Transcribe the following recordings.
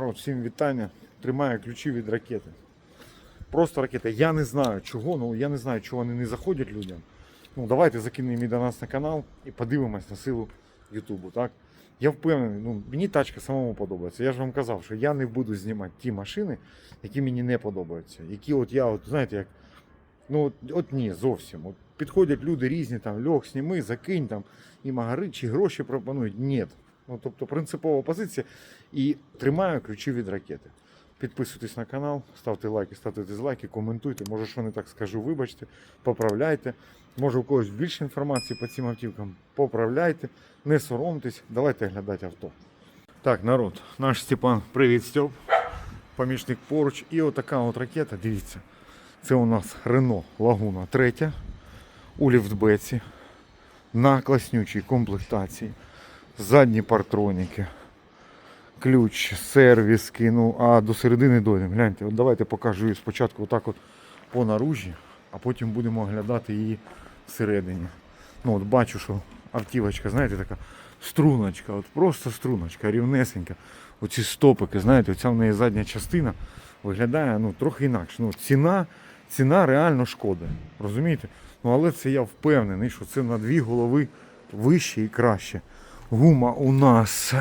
Народ, всім вітання. Тримаю ключі від ракети. Просто ракета. Я не знаю чого, ну я не знаю, чого вони не заходять людям. Ну давайте закинемо її до нас на канал і подивимось на силу Ютубу. Так? Я впевнений, ну мені тачка самому подобається. Я ж вам казав, що я не буду знімати ті машини, які мені не подобаються. Які от я, от знаєте, як. Ну от, от ні, зовсім. От підходять люди різні, там льох, сніми, закинь там і магари, чи гроші пропонують. Ні. Ну, тобто принципова позиція. І тримаю ключі від ракети. Підписуйтесь на канал, ставте лайки, ставте дизлайки, коментуйте. Може, що не так скажу, вибачте, поправляйте. Може, у когось більше інформації по цим автівкам, поправляйте, не соромтесь, давайте глядати авто. Так, народ, наш Степан, привіт, Степ. Помічник поруч. І отака от ракета, дивіться. Це у нас Renault Laguna 3 у ліфтбеці на класнючій комплектації. Задні партроніки, ключ, сервіски, ну а до середини дойдемо. Гляньте, от давайте покажу її спочатку отак от по наружі, а потім будемо оглядати її всередині. Ну от бачу, що автівочка, знаєте, така струночка, от просто струночка, рівнесенька. Оці стопики, знаєте, оця в неї задня частина виглядає ну, трохи інакше. Ну, ціна, ціна реально шкода. Розумієте? Ну, але це я впевнений, що це на дві голови вище і краще. Гума у нас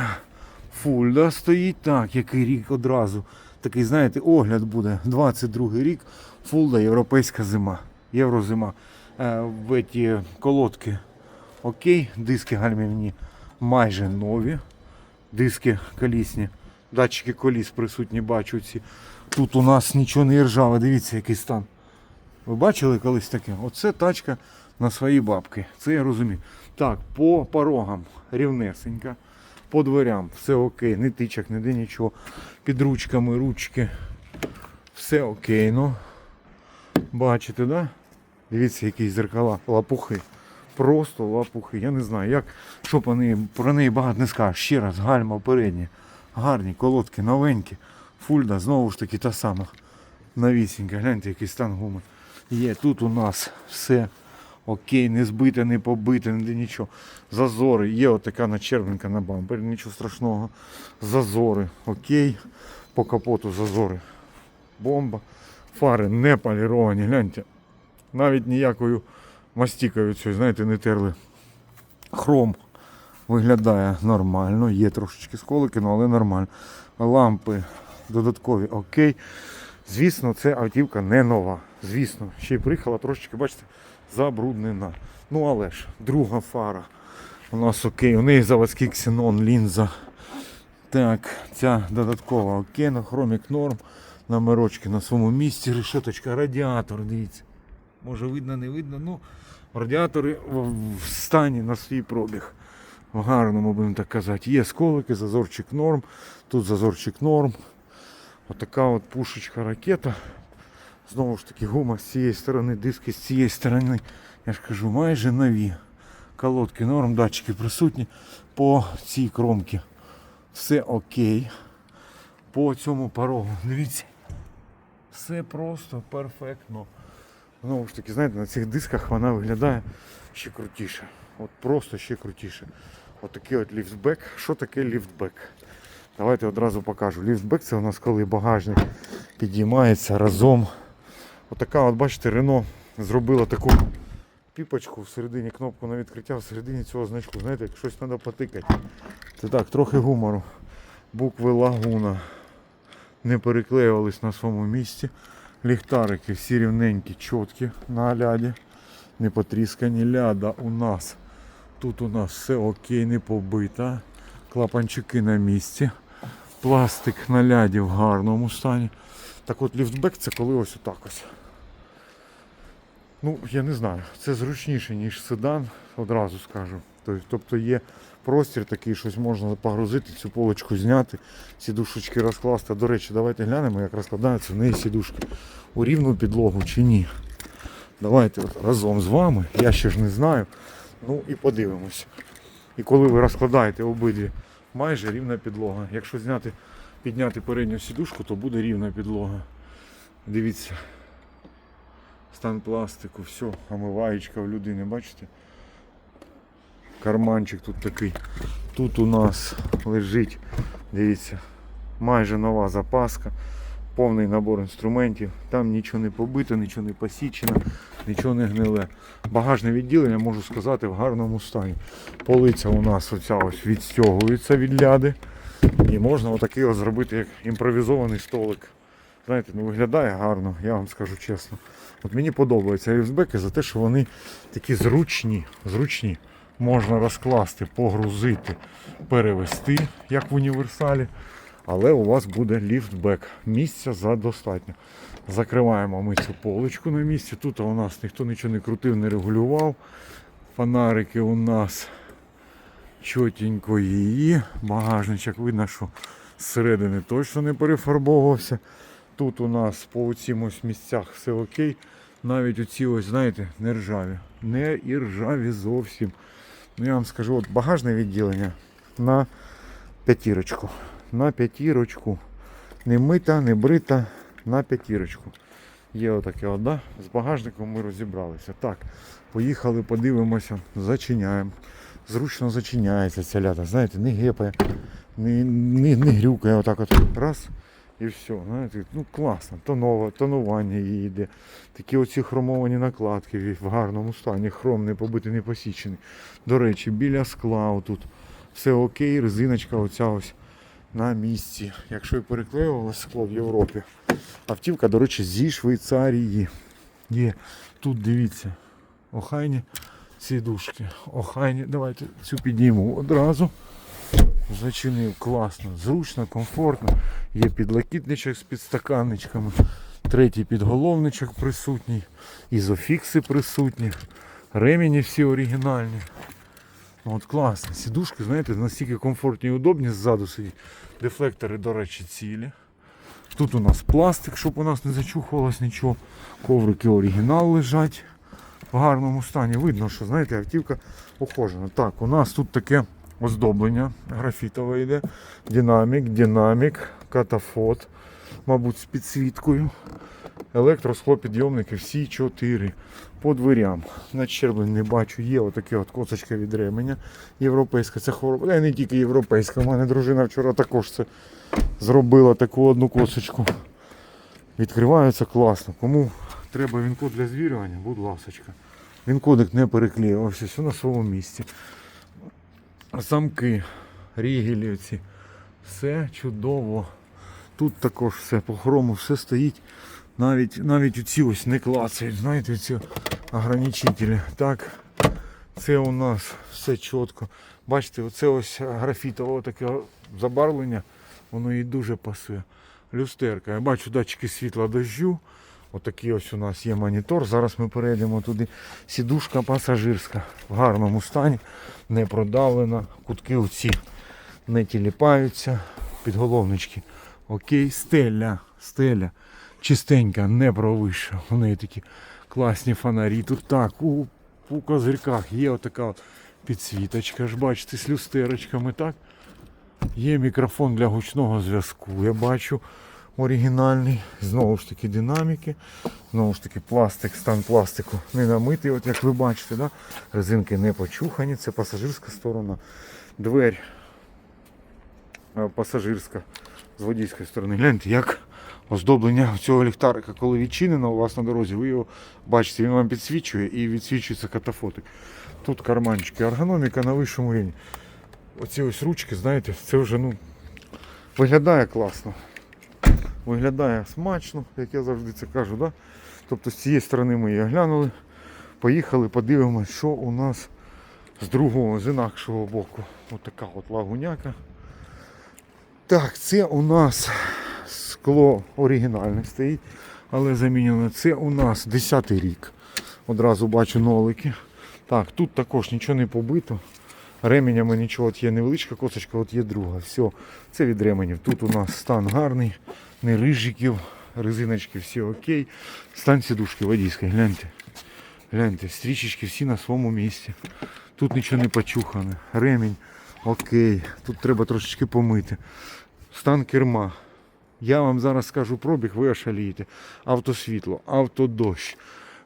фульда стоїть. Так, який рік одразу. Такий, знаєте, огляд буде. 22 рік. Фулда, європейська зима. Єврозима. Е, в ці колодки окей, диски гальмівні майже нові. Диски колісні. Датчики коліс присутні, бачу ці. Тут у нас нічого не ржаве. Дивіться, який стан. Ви бачили колись таке? Оце тачка на свої бабки. Це я розумію. Так, по порогам рівнесенька. По дверям все окей, не тичок, ніде нічого. Під ручками, ручки. Все окей, ну. Бачите, да? Дивіться, які зеркала, лапухи. Просто лапухи. Я не знаю, як, що по неї, про неї багато не скажеш. Ще раз, гальма передні. Гарні, колодки, новенькі. Фульда, знову ж таки, та сама. Новісінька. Гляньте, який стан гуми. Є, тут у нас все окей, не збите, не побите, ніде нічого. Зазори, є отака начервинка на бампері, нічого страшного. Зазори, окей. По капоту зазори. Бомба. Фари не поліровані, гляньте. Навіть ніякою мастікою цією, знаєте, не терли. Хром виглядає нормально, є трошечки сколики, ну, але нормально. Лампи додаткові окей. Звісно, це автівка не нова. Звісно, ще й приїхала трошечки, бачите, забруднена. Ну але ж, друга фара. У нас окей, у неї заводський ксенон, лінза. Так, ця додаткова окей, на хромік норм. Номерочки на своєму місці, решеточка, радіатор, дивіться. Може видно, не видно. Ну, радіатори в стані на свій пробіг. В гарному, будемо так казати. Є сколики, зазорчик норм. Тут зазорчик норм. Отака от пушечка ракета. Знову ж таки, гума з цієї сторони, диски з цієї сторони. Я ж кажу, майже нові. Колодки норм, датчики присутні. По цій кромці все окей. По цьому порогу. Дивіться. Все просто перфектно. Знову ж таки, знаєте, на цих дисках вона виглядає ще крутіше. От просто ще крутіше. От такий от ліфтбек. Що таке ліфтбек? Давайте одразу покажу. Ліфтбек це у нас коли багажник підіймається разом. Отака, от бачите, Рено зробила таку піпочку всередині, кнопку на відкриття, всередині цього значку. Знаєте, як щось треба потикати. Це так, трохи гумору. Букви лагуна не переклеювались на своєму місці. Ліхтарики всі рівненькі, чіткі на ляді. Не потріскані ляда у нас. Тут у нас все окей, не побита. Клапанчики на місці. Пластик на ляді в гарному стані. Так от ліфтбек це коли ось отак ось. Ну, я не знаю, це зручніше, ніж седан, одразу скажу. Тобто- є простір такий, щось можна погрузити, цю полочку зняти, сідушечки розкласти. До речі, давайте глянемо, як розкладаються в неї сідушки. У рівну підлогу чи ні. Давайте от разом з вами, я ще ж не знаю. Ну і подивимося. І коли ви розкладаєте обидві, майже рівна підлога. Якщо зняти, підняти передню сідушку, то буде рівна підлога. Дивіться. Стан пластику, все, омиваєчка в людини, бачите? Карманчик тут такий. Тут у нас лежить, дивіться, майже нова запаска, повний набор інструментів. Там нічого не побито, нічого не посічено, нічого не гниле. Багажне відділення, можу сказати, в гарному стані. Полиця у нас оця ось відстягується від ляди. І можна отакий ось зробити як імпровізований столик. Знаєте, ну виглядає гарно, я вам скажу чесно. От мені подобаються рівсбеки за те, що вони такі зручні, зручні. Можна розкласти, погрузити, перевести, як в універсалі. Але у вас буде ліфтбек. Місця задостатньо. Закриваємо ми цю поличку на місці. Тут у нас ніхто нічого не крутив, не регулював. Фонарики у нас чотенько її. Багажничок видно, що зсередини точно не перефарбовувався. Тут у нас по цим ось місцях все окей. Навіть оці ось, знаєте, не ржаві. Не і ржаві зовсім. Ну я вам скажу, от багажне відділення на п'ятірочку. На п'ятірочку. Не мита, не брита, на п'ятірочку. Є отаке, от, да? з багажником ми розібралися. Так, поїхали, подивимося, зачиняємо. Зручно зачиняється ця ляда, знаєте, не гепає, не, не, не грюкає отак от раз і все. Ну класно, тонове, тонування її йде. Такі оці хромовані накладки в гарному стані, хром не побитий, не посічений. До речі, біля скла тут все окей, резиночка оця ось на місці. Якщо і переклеювалося скло в Європі. Автівка, до речі, зі Швейцарії. Є. Тут дивіться, охайні сідушки. Охайні. Давайте цю підніму одразу. Зачинив класно, зручно, комфортно. Є підлокітничок з підстаканничками. Третій підголовничок присутній. Ізофікси присутні. Ремені всі оригінальні. От класно. Сідушки, знаєте, настільки комфортні і удобні ззаду сидіть. Дефлектори, до речі, цілі. Тут у нас пластик, щоб у нас не зачухувалось нічого. Коврики оригінал лежать в гарному стані. Видно, що знаєте, автівка ухожена. Так, у нас тут таке оздоблення графітове йде. Динамік, динамік, катафот, мабуть, з підсвіткою. Електросхлопідйомники всі чотири по дверям. На Начерблень не бачу, є отаке от косочка від ременя. Європейська, це хвороба. Й не тільки європейська. У мене дружина вчора також це зробила таку одну косочку. Відкривається класно. Кому треба він-код для звірювання, будь ласочка. Він кодик не переклеювався, все на своєму місці. Замки, рігелі ці. Все чудово. Тут також все по хрому, все стоїть. Навіть навіть оці ось не клацають, знаєте, ці ограничителі. Так, це у нас все чітко. Бачите, оце ось графітове таке забарвлення, воно їй дуже пасує. Люстерка. Я бачу датчики світла дощу. Отакий ось у нас є монітор. Зараз ми перейдемо туди. Сідушка пасажирська в гарному стані, не продавлена. Кутки оці не тіліпаються. Підголовнички. Окей, стеля, стеля. Чистенька, не провища. У неї такі класні фонарі. Тут так, у, у козирках є отака от підсвіточка. Ж бачите, з люстерочками, так? Є мікрофон для гучного зв'язку. Я бачу оригінальний. Знову ж таки динаміки. Знову ж таки пластик, стан пластику не намитий, от як ви бачите. Да? Резинки не почухані, це пасажирська сторона. Дверь е, пасажирська з водійської сторони. Гляньте, як оздоблення цього ліхтарика, коли відчинено у вас на дорозі, ви його бачите, він вам підсвічує і відсвічується катафотик. Тут карманчики, ергономіка на вищому рівні. Оці ось ручки, знаєте, це вже ну, виглядає класно. Виглядає смачно, як я завжди це кажу. Да? Тобто з цієї сторони ми її оглянули, поїхали, подивимося, що у нас з другого, з інакшого боку. Ось така от лагуняка. Так, це у нас скло оригінальне стоїть, але замінено. Це у нас 10 й рік. Одразу бачу нолики. Так, тут також нічого не побито. Ременями нічого, от є невеличка косочка, от є друга. Все, це від ременів. Тут у нас стан гарний, не рижиків, резиночки всі окей. Стан сідушки водійської, гляньте. Гляньте, стрічечки всі на своєму місці. Тут нічого не почухане. Ремінь окей. Тут треба трошечки помити. Стан керма. Я вам зараз скажу пробіг, ви ошалієте. Автосвітло, автодощ.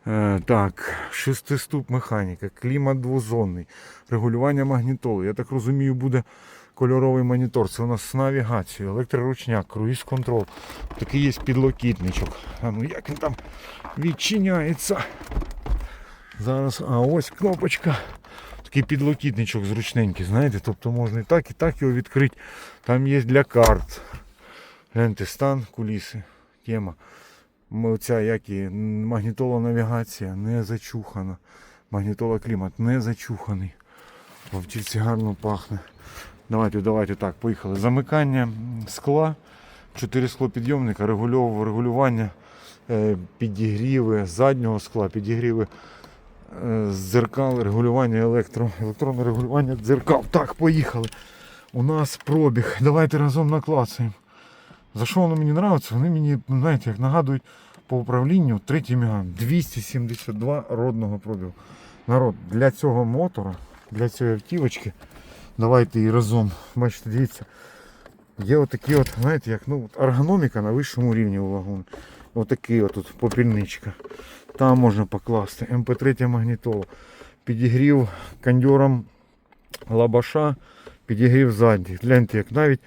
Е, так, шестиступ механіка, клімат двозонний, регулювання магнітоли. Я так розумію, буде кольоровий монітор. Це у нас з навігацією, електроручняк, круїз контрол. Такий є підлокітничок. А ну як він там відчиняється. Зараз, а ось кнопочка. Такий підлокітничок зручненький, знаєте, тобто можна і так, і так його відкрити. Там є для карт. Гляньте, стан, куліси, тема. Оця як і магнітола навігація не зачухана. Магнітола клімат не зачуханий. В гарно пахне. Давайте, давайте так, поїхали. Замикання скла, 4 склопідйомника, регулювання, е, підігріви заднього скла, підігріви е, дзеркал, регулювання електро, електронне регулювання дзеркал. Так, поїхали. У нас пробіг. Давайте разом наклацаємо. За що воно мені подобається? Вони мені, знаєте, як нагадують по управлінню третій міган. 272 родного пробігу. Народ, для цього мотора, для цієї автівочки, давайте і разом. Бачите, дивіться. Є отакі от, знаєте, як ну, ергономіка на вищому рівні у вагону. Отакий от тут попільничка. Там можна покласти. МП3 магнітола. Підігрів кондьором лабаша, підігрів задніх. Гляньте, як навіть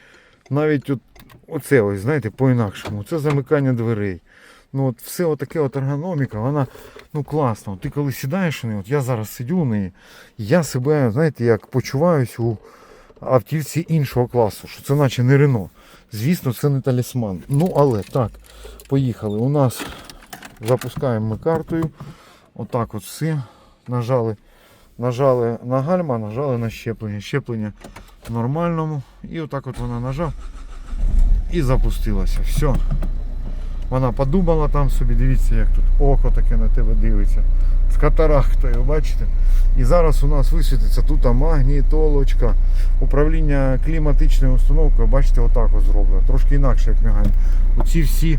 навіть от, оце ось, знаєте, по-інакшому. Це замикання дверей. Ну от все отаке от ергономіка, вона ну класна. От Ти коли сідаєш у неї, от я зараз сидю в неї, я себе, знаєте, як почуваюсь у автівці іншого класу, що це наче не Рено. Звісно, це не талісман. Ну але так, поїхали. У нас запускаємо ми картою. Отак от все. Нажали, нажали на гальма, нажали на щеплення. Щеплення в нормальному. І отак от вона нажав і запустилася. Все. Вона подумала там собі, дивіться, як тут око таке на тебе дивиться. З катарахтою, бачите? І зараз у нас висвітиться тут магнітолочка. Управління кліматичною установкою, бачите, отак от зроблено. Трошки інакше, як Мегань. Оці всі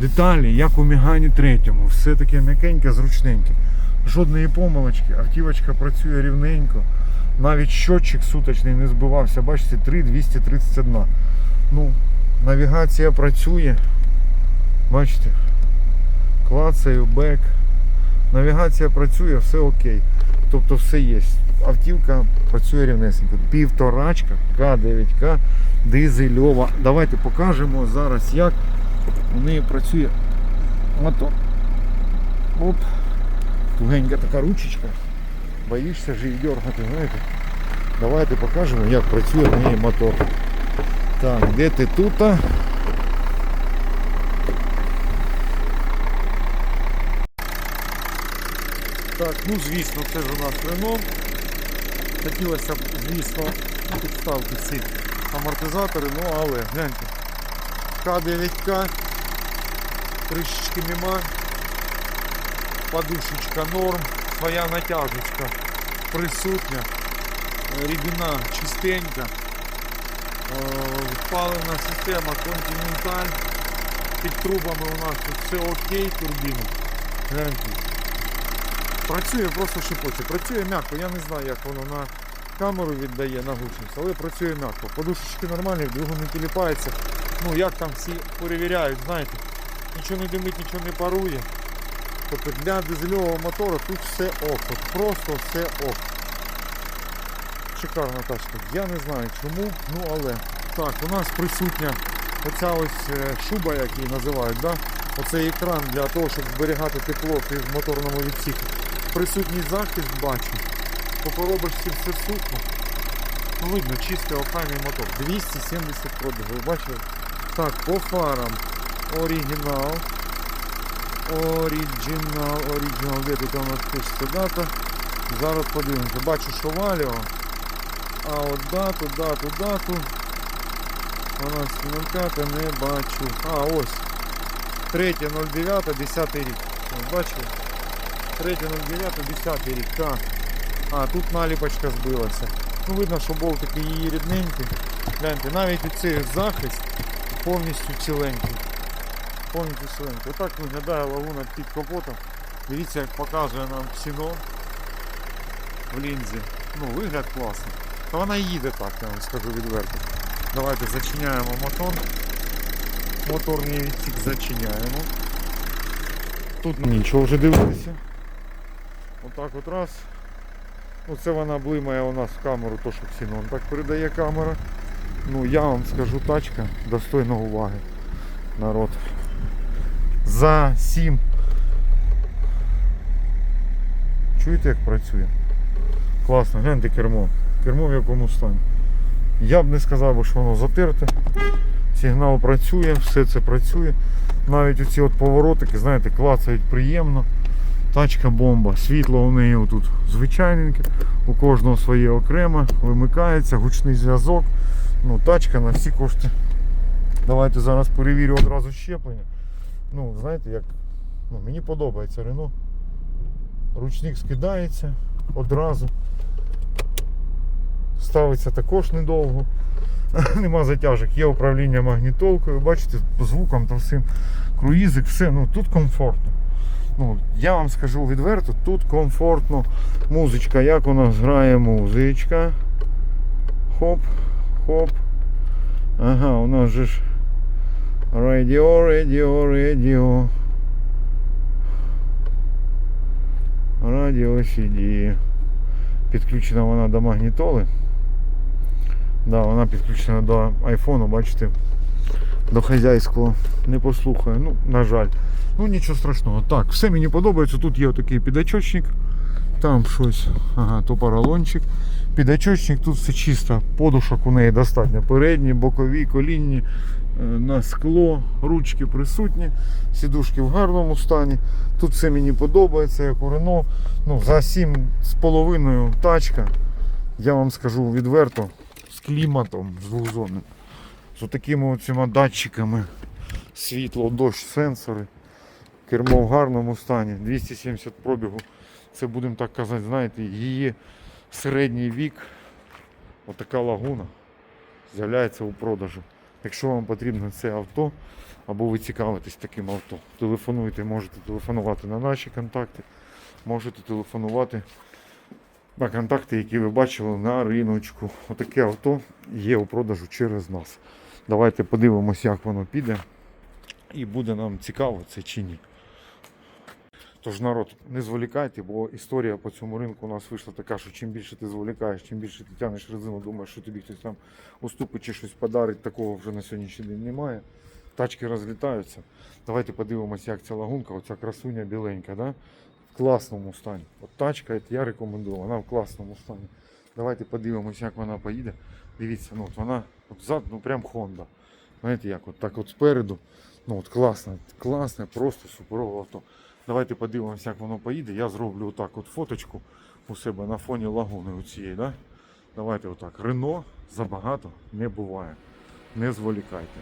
деталі, як у Мегані третьому. Все таке м'якеньке, зручненьке. Жодної помилочки, автівочка працює рівненько. Навіть щотчик суточний не збивався. Бачите, 3,231. Ну, навігація працює. Бачите? Клацаю, бек. Навігація працює, все окей. Тобто все є. Автівка працює рівнесенько. Півторачка К9К дизельова. Давайте покажемо зараз, як у неї працює мотор. Оп. Тугенька така ручечка. Боїшся ж її дергати, знаєте. Давайте покажемо, як працює в неї мотор. Так, де ти тут? Так, ну звісно, це ж у нас Рено. Хотілося б, звісно, підставити ці амортизатори, ну але гляньте. К9К, трішечки нема, подушечка норм, своя натяжечка присутня, рідина чистенька, Е, паливна система Continental, під трубами у нас тут все окей, турбіна. Гляньте. Працює просто шипоче. Працює м'яко. Я не знаю, як воно на камеру віддає на гучність, але працює м'яко. Подушечки нормальні, двигун не тіліпається. Ну як там всі перевіряють, знаєте, нічого не димить, нічого не парує. Тобто для дизельового мотора тут все ок. От просто все ок. Шикарна тачка. Я не знаю чому, ну але. Так, у нас присутня оця ось е, шуба, як її називають, да? оцей екран для того, щоб зберігати тепло в моторному відсіку. Присутній захист бачу. По коробочці все сухо. Ну, видно, чистий охайний мотор. 270 пробігів, ви бачили? Так, по фарам. Оригінал. Оригінал, оригінал, де тут у нас пишеться дата. Зараз подивимося. Бачу, що валіо. А от дату, дату, дату. 12.05 не бачу. А, ось. 3.09, 10 рік. Бачили? 3.09, 10 рік. Так. А, тут наліпочка збилася. Ну, видно, що болтики її рідненькі. Гляньте, навіть оцей захист повністю ціленький. Повністю ціленький. Отак виглядає лагуна під капотом. Дивіться, як показує нам ксенон в лінзі. Ну, вигляд класний. Та вона їде так, я вам скажу відверто. Давайте зачиняємо мотор. Моторний відсік зачиняємо. Тут нічого вже дивитися. Отак от раз. Ну, це вона блимає у нас в камеру, то що Ксенон так передає камера. Ну, я вам скажу, тачка достойна уваги. Народ. За 7. Чуєте, як працює? Класно, гляньте кермо. Кермо в якому стані. Я б не сказав, би, що воно затерте. Сигнал працює, все це працює. Навіть оці от поворотики, знаєте, клацають приємно. Тачка бомба. Світло у неї тут звичайненьке, у кожного своє окремо, вимикається, гучний зв'язок. Ну, тачка на всі кошти. Давайте зараз перевірю одразу щеплення. Ну, знаєте, як ну, мені подобається Рено. Ручник скидається одразу. Ставиться також недовго. Нема затяжок, є управління магнітолкою, бачите, по звукам та всім. Круїзик, все, ну тут комфортно. Ну, я вам скажу відверто, тут комфортно. Музичка, як у нас грає музичка. Хоп, хоп. Ага, у нас же ж радіо, радіо, радіо. Радіо CD. Підключена вона до магнітоли. Да, вона підключена до айфону, бачите, до хазяйського. Не послухаю, ну, на жаль. Ну нічого страшного. Так, все мені подобається. Тут є отакий підачочник. Там щось, ага, то поролончик. Підачочник, тут все чисто. Подушок у неї достатньо. Передні, бокові, колінні, е, на скло, ручки присутні, сідушки в гарному стані. Тут все мені подобається, як у Рено. Ну, за 7,5 тачка. Я вам скажу відверто, з кліматом, з двохзонним. З такими датчиками. Світло, дощ, сенсори. Кермо в гарному стані, 270 пробігу. Це будемо так казати, знаєте, її середній вік, отака лагуна, з'являється у продажу. Якщо вам потрібно це авто, або ви цікавитесь таким авто, телефонуйте, можете телефонувати на наші контакти, можете телефонувати на контакти, які ви бачили на риночку. Отаке авто є у продажу через нас. Давайте подивимось, як воно піде. І буде нам цікаво це чи ні. Тож народ, не зволікайте, бо історія по цьому ринку у нас вийшла така, що чим більше ти зволікаєш, чим більше ти тягнеш резину, думаєш, що тобі хтось там уступить чи щось подарить, такого вже на сьогоднішній день немає. Тачки розлітаються. Давайте подивимося, як ця лагунка, оця красуня біленька, да? в класному стані. От тачка, я рекомендую, вона в класному стані. Давайте подивимося, як вона поїде. Дивіться, ну от вона от зад, ну прям Honda. Знаєте як, от так от спереду. Ну от класне, класне, просто суперове авто. Давайте подивимося, як воно поїде. Я зроблю отак от фоточку у себе на фоні лагуни у цієї. Да? Давайте отак. Рено забагато не буває. Не зволікайте.